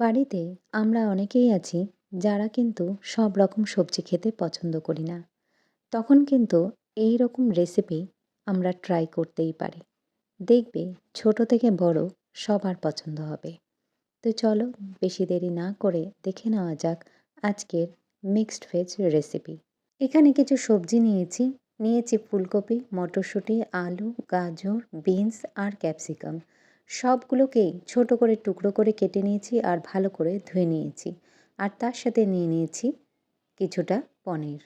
বাড়িতে আমরা অনেকেই আছি যারা কিন্তু সব রকম সবজি খেতে পছন্দ করি না। তখন কিন্তু এই রকম রেসিপি আমরা ট্রাই করতেই পারি। দেখবে ছোট থেকে বড় সবার পছন্দ হবে। তো চলো বেশি দেরি না করে দেখে নেওয়া যাক আজকের মিক্সড ভেজ রেসিপি এখানে কিছু সবজি নিয়েছি। নিয়েছি ফুলকপি, মটরশুঁটি, আলু, গাজর বিনস আর ক্যাপসিকাম সবগুলোকেই ছোট করে টুকরো করে কেটে নিয়েছি আর ভালো করে ধুয়ে নিয়েছি। আর তার সাথে নিয়ে নিয়েছি কিছুটা পনির।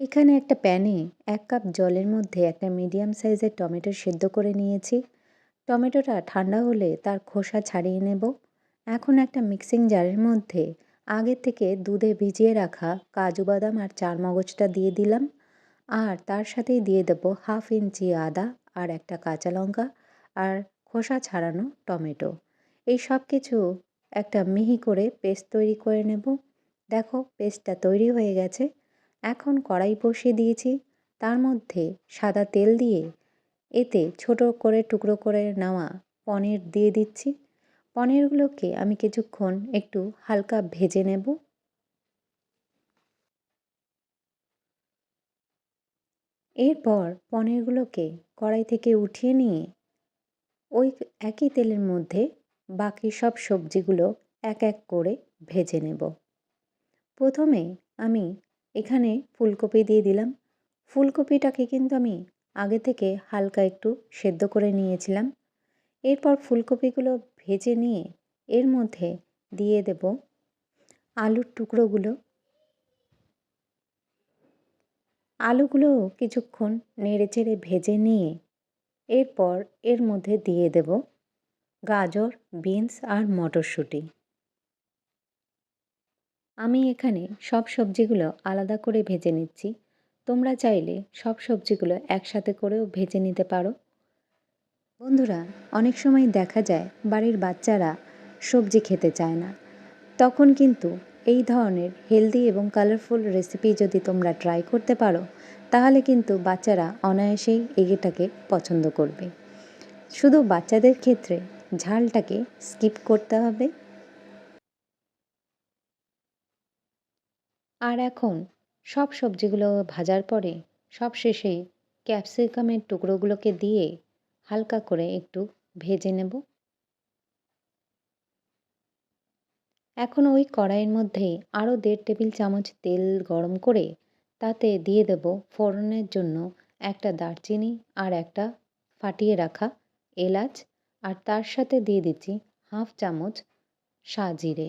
এখানে একটা প্যানে এক কাপ জলের মধ্যে একটা মিডিয়াম সাইজের টমেটো সেদ্ধ করে নিয়েছি। টমেটোটা ঠান্ডা হলে তার খোসা ছাড়িয়ে নেব। এখন একটা মিক্সিং জারের মধ্যে আগের থেকে দুধে ভিজিয়ে রাখা কাজু বাদাম আর চারমগজটা দিয়ে দিলাম। আর তার সাথেই দিয়ে দেবো হাফ ইঞ্চি আদা আর একটা কাঁচা লঙ্কা। আর খোসা ছাড়ানো টমেটো। এই সব কিছু একটা মিহি করে পেস্ট তৈরি করে নেব। দেখো, পেস্টটা তৈরি হয়ে গেছে। এখন কড়াই বসিয়ে দিয়েছি। তার মধ্যে সাদা তেল দিয়ে এতে ছোট করে টুকরো করে নেওয়া পনির দিয়ে দিচ্ছি। পনিরগুলোকে আমি কিছুক্ষণ একটু হালকা ভেজে নেব। এরপর পনিরগুলোকে কড়াই থেকে উঠিয়ে নিয়ে ওই একই তেলের মধ্যে বাকি সব সবজিগুলো এক এক করে ভেজে নেব। প্রথমে আমি এখানে ফুলকপি দিয়ে দিলাম। ফুলকপিটাকে কিন্তু আমি আগে থেকে হালকা একটু সেদ্ধ করে নিয়েছিলাম। এরপর ফুলকপিগুলো ভেজে নিয়ে এর মধ্যে দিয়ে দেব আলুর টুকরোগুলো। আলুগুলো কিছুক্ষণ নেড়ে চেড়ে ভেজে নিয়ে এরপর এর মধ্যে দিয়ে দেব গাজর, বিনস আর মটরশুঁটি। আমি এখানে সব সবজিগুলো আলাদা করে ভেজে নিচ্ছি। তোমরা চাইলে সব সবজিগুলো একসাথে করেও ভেজে নিতে পারো। বন্ধুরা, অনেক সময় দেখা যায় বাড়ির বাচ্চারা সবজি খেতে চায় না। তখন কিন্তু এই ধরনের হেলদি এবং কালারফুল রেসিপি যদি তোমরা ট্রাই করতে পারো, তাহলে কিন্তু বাচ্চারা অনায়াসেই এগেটাকে পছন্দ করবে। শুধু বাচ্চাদের ক্ষেত্রে ঝালটাকে স্কিপ করতে হবে। আর এখন সব সবজিগুলো ভাজার পরে সব শেষে ক্যাপসিকামের টুকরোগুলোকে দিয়ে হালকা করে একটু ভেজে নেব। এখন ওই কড়াইয়ের মধ্যেই আরও দেড় টেবিল চামচ তেল গরম করে তাতে দিয়ে দেব ফোড়নের জন্য একটা দারচিনি আর একটা ফাটিয়ে রাখা এলাচ আর তার সাথে দিয়ে দিচ্ছি হাফ চামচ জিরে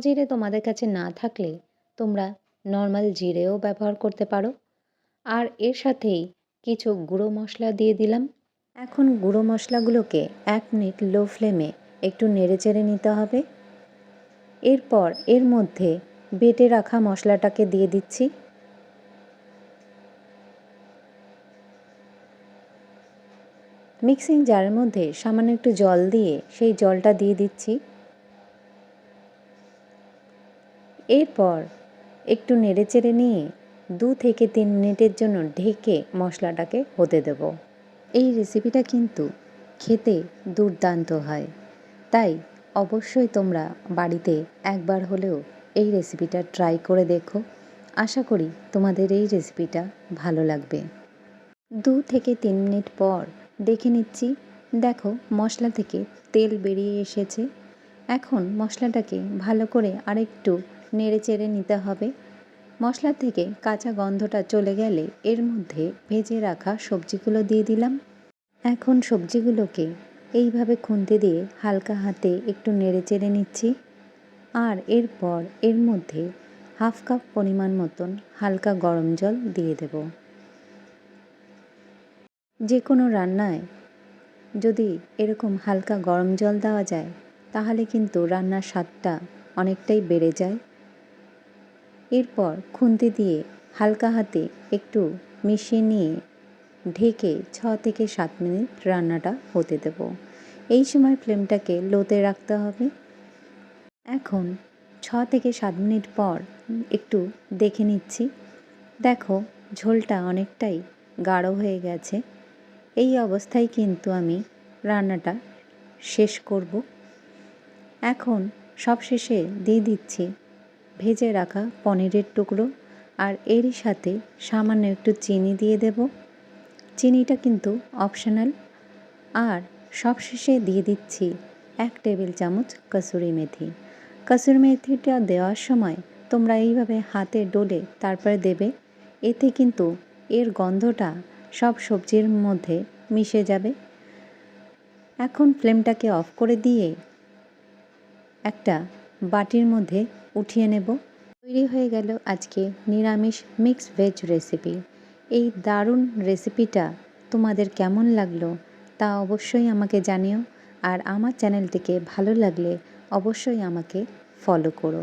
জিরে তোমাদের কাছে না থাকলে তোমরা নর্মাল জিরেও ব্যবহার করতে পারো। আর এর সাথেই কিছু গুঁড়ো মশলা দিয়ে দিলাম। এখন গুঁড়ো মশলাগুলোকে এক মিনিট লো ফ্লেমে একটু নেড়ে চেড়ে নিতে হবে। এরপর এর মধ্যে বেটে রাখা মশলাটাকে দিয়ে দিচ্ছি। মিক্সিং জারের মধ্যে সামান্য একটু জল দিয়ে সেই জলটা দিয়ে দিচ্ছি। এরপর একটু নেড়ে চেড়ে নিয়ে দু থেকে তিন মিনিটের জন্য ঢেকে মশলাটাকে হতে দেব। এই রেসিপিটা কিন্তু খেতে দুর্দান্ত হয়। তাই অবশ্যই তোমরা বাড়িতে একবার হলেও এই রেসিপিটা ট্রাই করে দেখো। আশা করি তোমাদের এই রেসিপিটা ভালো লাগবে। দু থেকে তিন মিনিট পর দেখে নিচ্ছি, দেখো মশলা থেকে তেল বেরিয়ে এসেছে। এখন মশলাটাকে ভালো করে আরেকটু নেড়ে চেড়ে নিতে হবে। মশলা থেকে কাঁচা গন্ধটা চলে গেলে এর মধ্যে ভেজে রাখা সবজিগুলো দিয়ে দিলাম। এখন সবজিগুলোকে এইভাবে খুন্তি দিয়ে হালকা হাতে একটু নেড়ে চেড়ে নিচ্ছি। আর এরপর এর মধ্যে হাফ কাপ পরিমাণ মতন হালকা গরম জল দিয়ে দেব। যে কোনো রান্নায় যদি এরকম হালকা গরম জল দেওয়া যায়, তাহলে কিন্তু রান্নার স্বাদটা অনেকটাই বেড়ে যায়। এরপর খুন্তি দিয়ে হালকা হাতে একটু মিশিয়ে নিয়ে ঢেকে ছ থেকে সাত মিনিট রান্নাটা হতে দেব। এই সময় ফ্লেমটাকে লোতে রাখতে হবে। এখন ছ থেকে সাত মিনিট পর একটু দেখে নিচ্ছি। দেখো, ঝোলটা অনেকটাই গাঢ় হয়ে গেছে। এই অবস্থায় কিন্তু আমি রান্নাটা শেষ করব। এখন সবশেষে দিয়ে দিচ্ছি ভেজে রাখা পনিরের টুকরো আর এরই সাথে সামান্য একটু চিনি দিয়ে দেব। চিনিটা কিন্তু অপশনাল। আর সবশেষে দিয়ে দিচ্ছি এক টেবিল চামচ কসুরি মেথি। কসুরি মেথিটা দেওয়ার সময় তোমরা এইভাবে হাতে ডলে তারপরে দেবে। এতে কিন্তু এর গন্ধটা সব সবজির মধ্যে মিশে যাবে। এখন ফ্লেমটাকে অফ করে দিয়ে একটা বাটির মধ্যে উঠিয়ে নেব। তৈরি হয়ে গেল আজকে নিরামিষ মিক্স ভেজ রেসিপি। এই দারুণ রেসিপিটা তোমাদের কেমন লাগল তা অবশ্যই আমাকে জানিও। আর আমার চ্যানেলটিকে ভালো লাগলে অবশ্যই আমাকে ফলো করো।